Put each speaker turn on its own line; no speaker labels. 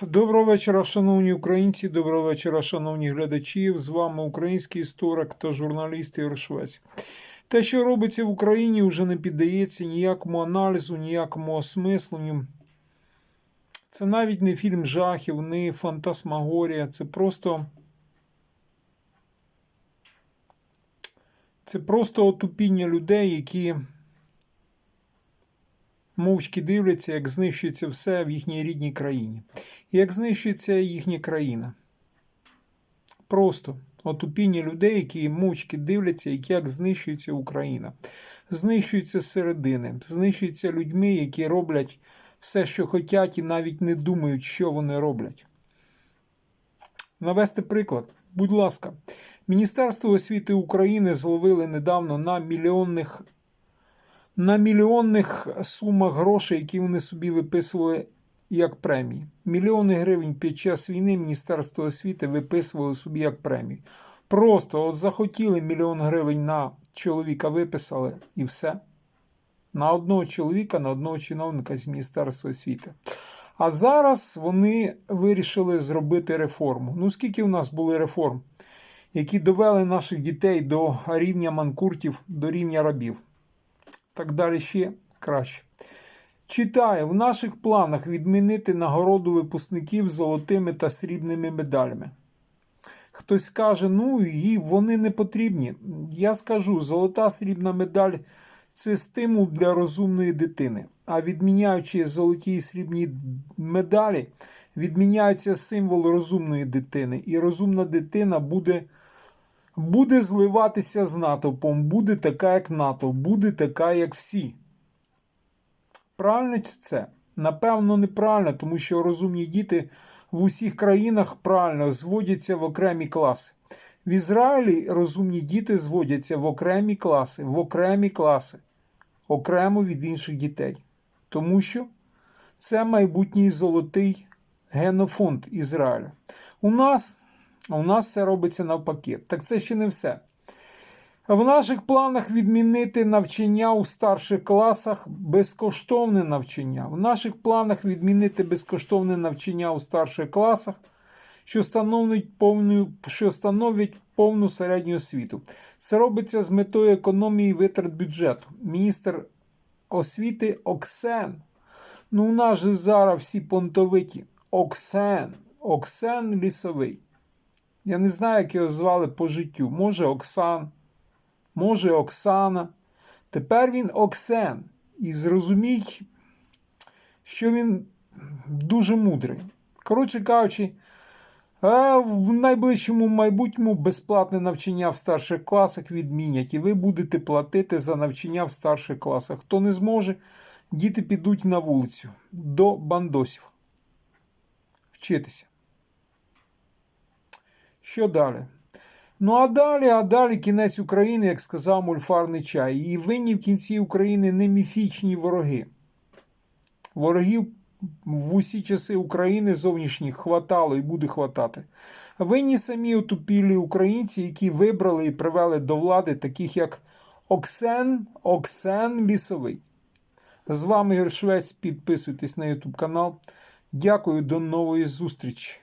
Доброго вечора, шановні українці, доброго вечора, шановні глядачі. З вами український історик та журналіст Ігор Швець. Те, що робиться в Україні, вже не піддається ніякому аналізу, ніякому осмисленню. Це навіть не фільм жахів, не фантасмагорія. Це просто. Це просто отупіння людей, які мовчки дивляться, як знищується все в їхній рідній країні. Як знищується їхня країна. Просто отупіння людей, які мовчки дивляться, як знищується Україна. Знищується середини, знищується людьми, які роблять все, що хочуть, і навіть не думають, що вони роблять. Навести приклад. Будь ласка, Міністерство освіти України зловили недавно на мільйонних на мільйонних сумах грошей, які вони собі виписували як премії. Мільйони гривень під час війни Міністерство освіти виписувало собі як премії. Просто от захотіли мільйон гривень на чоловіка виписали і все. На одного чоловіка, на одного чиновника з Міністерства освіти. А зараз вони вирішили зробити реформу. Ну, скільки в нас були реформ, які довели наших дітей до рівня манкуртів, до рівня рабів так далі ще краще. Читаю, в наших планах відмінити нагороду випускників золотими та срібними медалями. Хтось каже, ну і вони не потрібні. Я скажу, золота срібна медаль це стимул для розумної дитини. А відміняючи золоті і срібні медалі, відміняється символ розумної дитини. І розумна дитина буде буде зливатися з натовпом, буде така, як натовп, буде така, як всі. Правильно це? Напевно, неправильно, тому що розумні діти в усіх країнах правильно зводяться в окремі класи. В Ізраїлі розумні діти зводяться в окремі класи, в окремі класи, окремо від інших дітей. Тому що це майбутній золотий генофонд Ізраїля. У нас а у нас все робиться навпаки. Так це ще не все. В наших планах відмінити навчання у старших класах безкоштовне навчання. В наших планах відмінити безкоштовне навчання у старших класах, що становить повну, що становить повну середню освіту. Це робиться з метою економії витрат бюджету. Міністр освіти Оксен. Ну, у нас же зараз всі понтовиті. Оксен, Оксен Лісовий. Я не знаю, як його звали по життю. Може Оксан, може Оксана. Тепер він Оксен. І зрозумій, що він дуже мудрий. Коротше кажучи, в найближчому майбутньому безплатне навчання в старших класах відмінять, і ви будете платити за навчання в старших класах. Хто не зможе, діти підуть на вулицю до бандосів. Вчитися. Що далі? Ну, а далі, а далі кінець України, як сказав мульфарний чай. І винні в кінці України не міфічні вороги. Ворогів в усі часи України зовнішніх хватало і буде хватати. Винні самі отупілі українці, які вибрали і привели до влади таких, як Оксен Оксен Лісовий. З вами Ігор Швець. Підписуйтесь на YouTube канал. Дякую, до нової зустрічі.